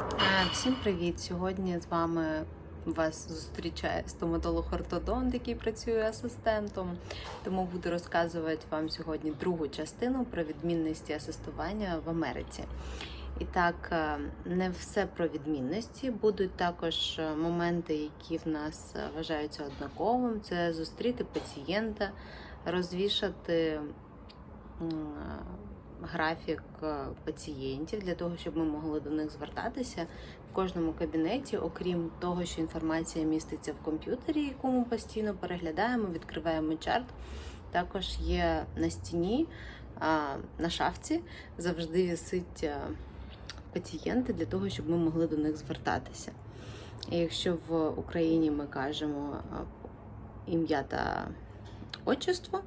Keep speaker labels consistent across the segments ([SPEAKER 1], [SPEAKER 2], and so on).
[SPEAKER 1] Е, Всім привіт! Сьогодні з вами вас зустрічає стоматолог-ортодонт, який працює асистентом. Тому буду розказувати вам сьогодні другу частину про відмінності асистування в Америці. І так, е, не все про відмінності. Будуть також е, моменти, які в нас вважаються однаковим. Це зустріти пацієнта, розвішати графік е, пацієнтів для того, щоб ми могли до них звертатися в кожному кабінеті, окрім того, що інформація міститься в комп'ютері, яку ми постійно переглядаємо, відкриваємо чарт. Також є на стіні, на шафці завжди висить е, пацієнти для того, щоб ми могли до них звертатися. І якщо в Україні ми кажемо е, ім'я та отчество,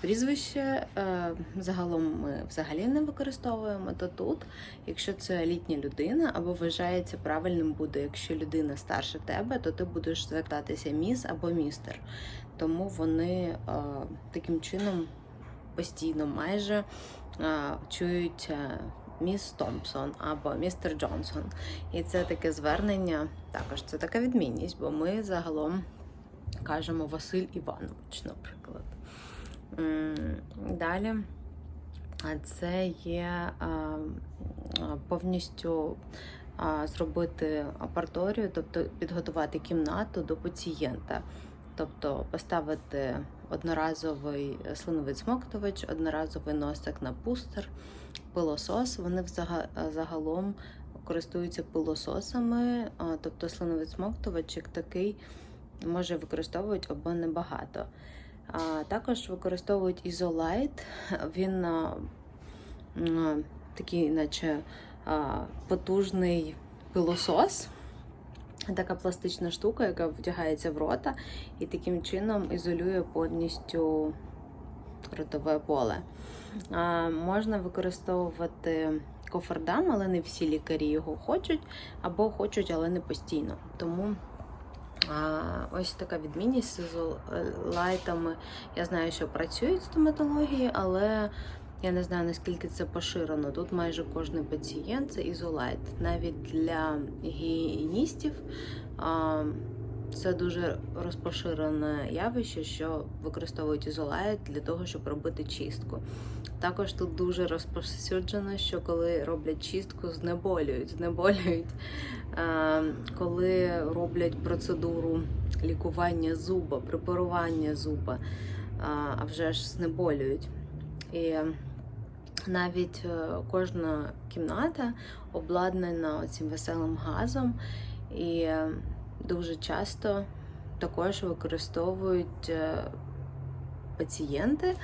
[SPEAKER 1] Прізвище е, загалом ми взагалі не використовуємо. То тут, якщо це літня людина, або вважається правильним буде, якщо людина старше тебе, то ти будеш звертатися міс або містер. Тому вони е, таким чином постійно майже е, чують е, міс Томпсон або містер Джонсон. І це таке звернення, також це така відмінність, бо ми загалом кажемо Василь Іванович, наприклад. Далі це є повністю зробити апарторію, тобто підготувати кімнату до пацієнта, тобто поставити одноразовий слиновий смоктувач, одноразовий носик на пустер, пилосос. Вони загалом користуються пилососами, тобто слиновий смоктувач як такий може використовувати або небагато. Також використовують ізолайт. Він такий, наче потужний пилосос. Така пластична штука, яка вдягається в рота, і таким чином ізолює повністю ротове поле. Можна використовувати кофердам, але не всі лікарі його хочуть, або хочуть, але не постійно. Тому ось така відмінність з лайтами. Я знаю, що працюють стоматології, але я не знаю наскільки це поширено. Тут майже кожен пацієнт це ізолайт. Навіть для гігієністів це дуже розпоширене явище, що використовують ізолайт для того, щоб робити чистку. Також тут дуже розповсюджено, що коли роблять чистку, знеболюють, знеболюють. Коли роблять процедуру лікування зуба, препарування зуба, а вже ж знеболюють. І навіть е, кожна кімната обладнана цим веселим газом, і дуже часто також використовують е, пацієнти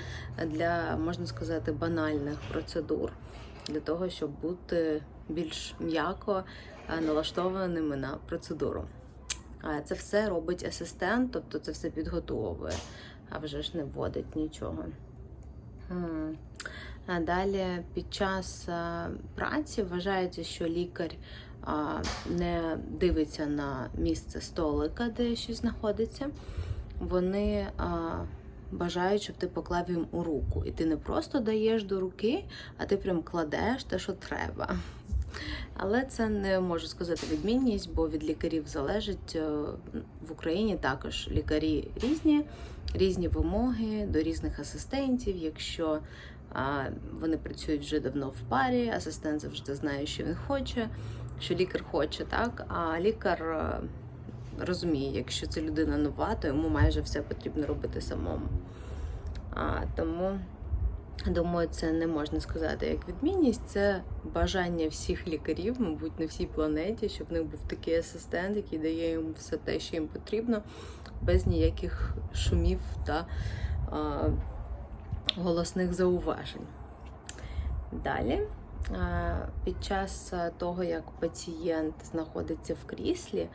[SPEAKER 1] для, можна сказати, банальних процедур, для того, щоб бути більш м'яко е, налаштованими на процедуру. Це все робить асистент, тобто це все підготовує, а вже ж не вводить нічого. Далі під час праці вважається, що лікар не дивиться на місце столика, де щось знаходиться. Вони бажають, щоб ти поклав їм у руку. І ти не просто даєш до руки, а ти прям кладеш те, що треба. Але це не можу сказати відмінність, бо від лікарів залежить е, в Україні також лікарі різні, різні вимоги до різних асистентів. Якщо вони працюють вже давно в парі, асистент завжди знає, що він хоче, що лікар хоче, так а лікар е, розуміє, якщо це людина нова, то йому майже все потрібно робити самому. А, тому Думаю, це не можна сказати як відмінність. Це бажання всіх лікарів, мабуть, на всій планеті, щоб в них був такий асистент, який дає їм все те, що їм потрібно, без ніяких шумів та а, голосних зауважень. Далі, під час того, як пацієнт знаходиться в кріслі,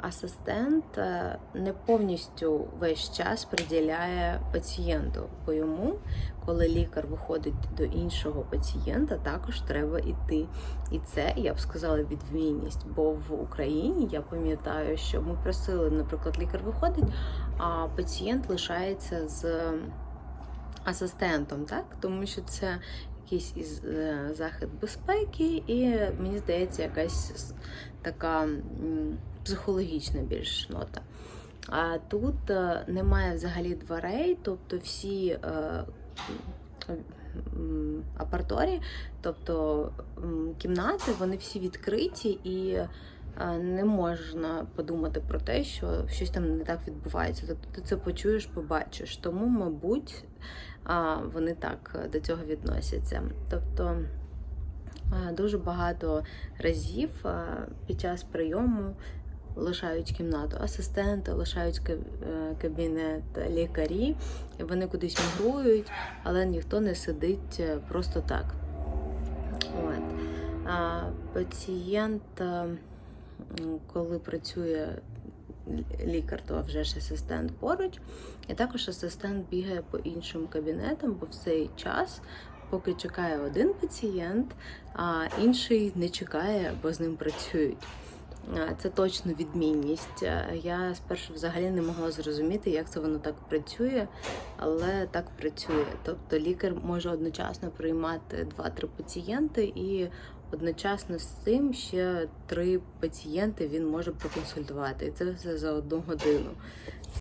[SPEAKER 1] асистент е, не повністю весь час приділяє пацієнту, бо йому, коли лікар виходить до іншого пацієнта, також треба йти. І це я б сказала відмінність. Бо в Україні я пам'ятаю, що ми просили, наприклад, лікар виходить, а пацієнт лишається з асистентом, так тому що це якийсь із е, захід безпеки, і мені здається, якась така психологічна більш нота. А тут е, немає взагалі дверей, тобто всі е, апарторі, тобто кімнати, вони всі відкриті і не можна подумати про те, що щось там не так відбувається. Тобто ти це почуєш, побачиш. Тому, мабуть, вони так до цього відносяться. Тобто дуже багато разів під час прийому лишають кімнату асистенти, лишають е, кабінет лікарі, вони кудись мігрують, але ніхто не сидить е, просто так. От. Пацієнт, е, коли працює лікар, то вже ж асистент поруч, і також асистент бігає по іншим кабінетам, бо в цей час, поки чекає один пацієнт, а інший не чекає, бо з ним працюють. Це точно відмінність. Я спершу взагалі не могла зрозуміти, як це воно так працює, але так працює. Тобто лікар може одночасно приймати 2-3 пацієнти, і одночасно з цим ще три пацієнти він може проконсультувати. І це все за одну годину.